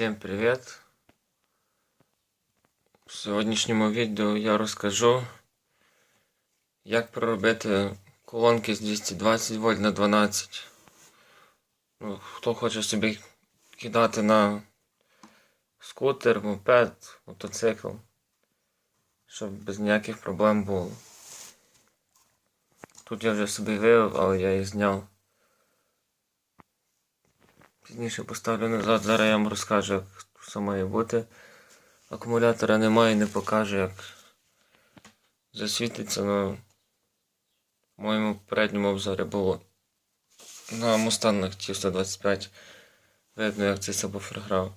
Всім привіт! В сьогоднішньому відео я розкажу, як проробити колонки з 220 вольт на 12. Ну, хто хоче собі кидати на скутер, мопед, мотоцикл, щоб без ніяких проблем було. Тут я вже собі вивів, але я їх зняв. Пізніше поставлю назад, зараз я вам розкажу, як все має бути. Акумулятора немає, не покажу, як засвітиться, в моєму передньому обзорі було на Мустангах ті 125. Видно, як цей сабвуфер грав.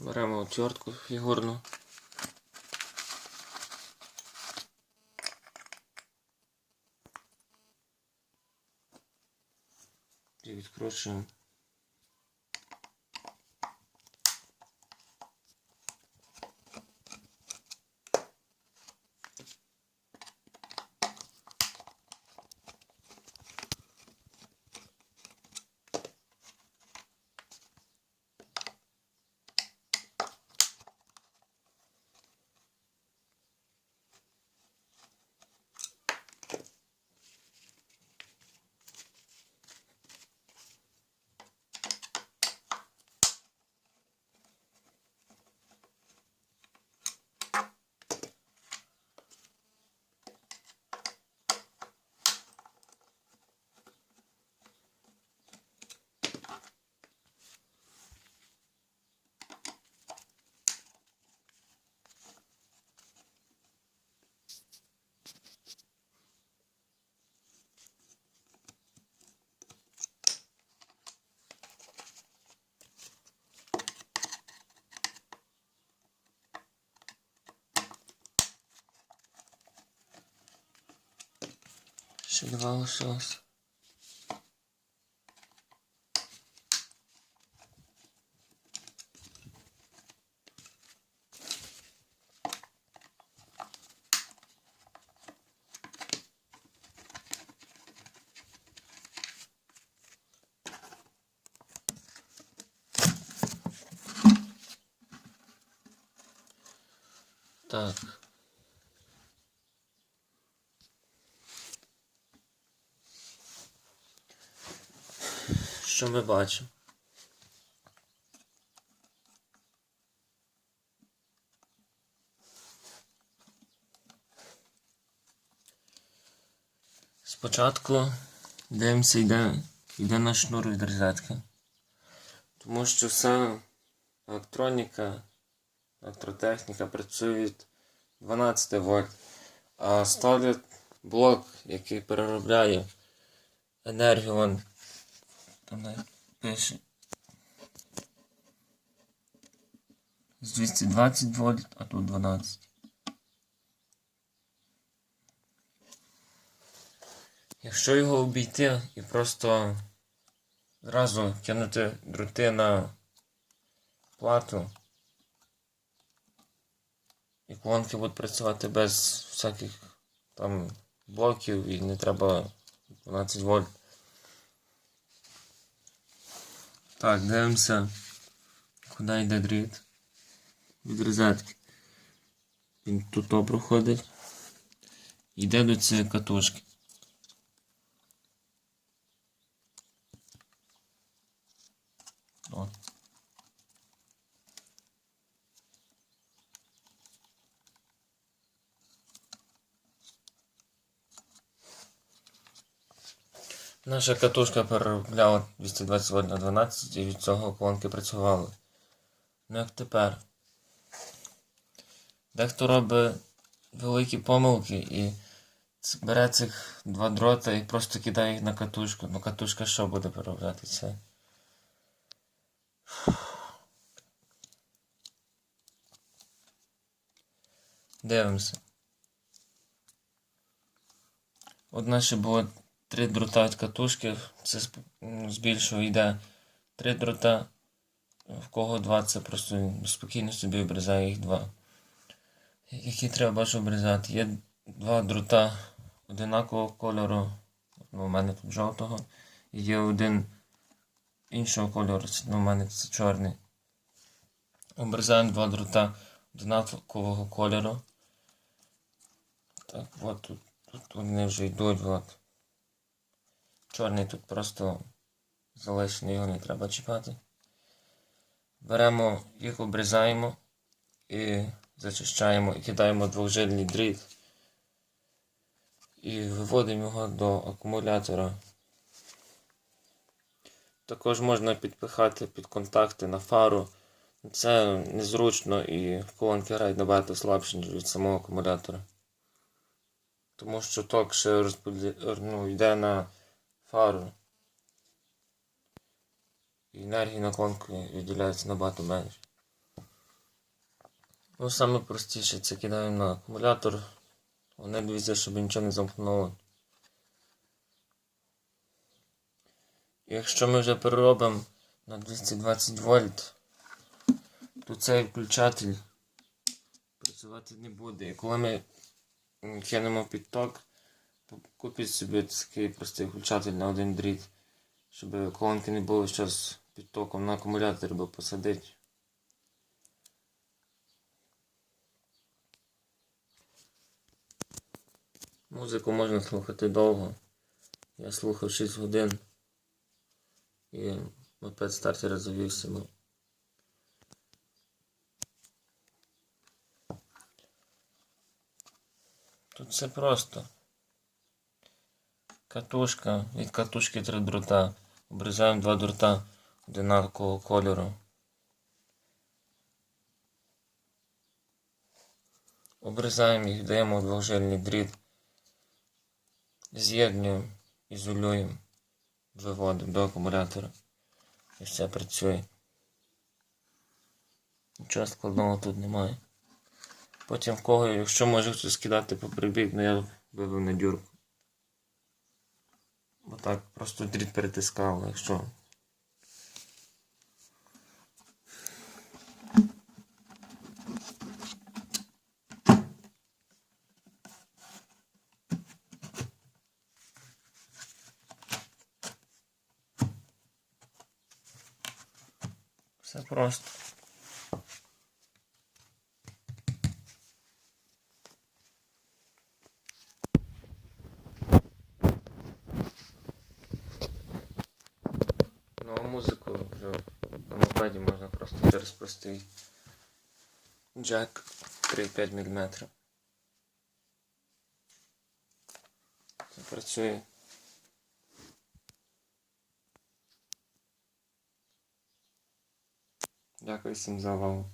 Беремо отвертку фігурну. І відкручуємо. Ще два лишилось. Так. Що ми бачимо? Спочатку дивимося, йде, йде на шнур від розетки. Тому що вся електроніка, електротехніка працює від 12 вольт, а ставлять блок, який переробляє енергію навіть пише. З 220 вольт, а тут 12. Якщо його обійти і просто зразу кинути дроти на плату, і колонки будуть працювати без всяких там блоків і не треба 12 вольт. Так, дивимося, куди йде дріт від розетки. Він тут проходить. Йде до цієї катушки. О. Наша катушка переробляла 220 вольт на 12 і від цього колонки працювали. Ну як тепер? Дехто робить великі помилки і бере цих два дрота і просто кидає їх на катушку. Ну катушка що буде переробляти це? Дивимося. Одна ще було три дрота від катушки, це з- м, з більшого йде три дрота В кого два, це просто спокійно собі обрізає їх два. Які треба бачу обрізати? Є два дрота одинакового кольору. Ну, у мене тут жовтого. І є один іншого кольору, ну, у мене це чорний. Обрізаємо два дрота одинакового кольору. Так, от тут, тут вони вже йдуть. От. Чорний тут просто залишений, його не треба чіпати. Беремо їх, обрізаємо і зачищаємо і кидаємо двохжильний дріт. І виводимо його до акумулятора. Також можна підпихати під контакти на фару. Це незручно і колонки грають набагато слабше, ніж від самого акумулятора. Тому що ток ще розподіл... ну, йде на фару. І енергії на колонку відділяється набагато менше. Ну, саме простіше це кидаємо на акумулятор. Вони дивіться, щоб нічого не замкнуло. Якщо ми вже переробимо на 220 вольт, то цей включатель працювати не буде. І коли ми кинемо під ток, то купіть собі такий простий включатель на один дріт, щоб колонки не були щось під током на акумулятор, бо посадити. Музику можна слухати довго. Я слухав 6 годин і мопед стартер завівся. Бо... Тут все просто. Катушка, від катушки три дрота. Обрізаємо два дрота одинакового кольору. Обрізаємо їх, даємо двохжильний дріт. З'єднуємо, ізолюємо, виводимо до акумулятора. І все працює. Нічого складного тут немає. Потім в кого, якщо може хтось скидати по прибіг, ну я вивів на дюрку. Отак, просто дріт перетискав, якщо. Все просто. Ну а музику вже на можна просто через простий джек 3,5 мм. Це працює. Дякую всім за увагу.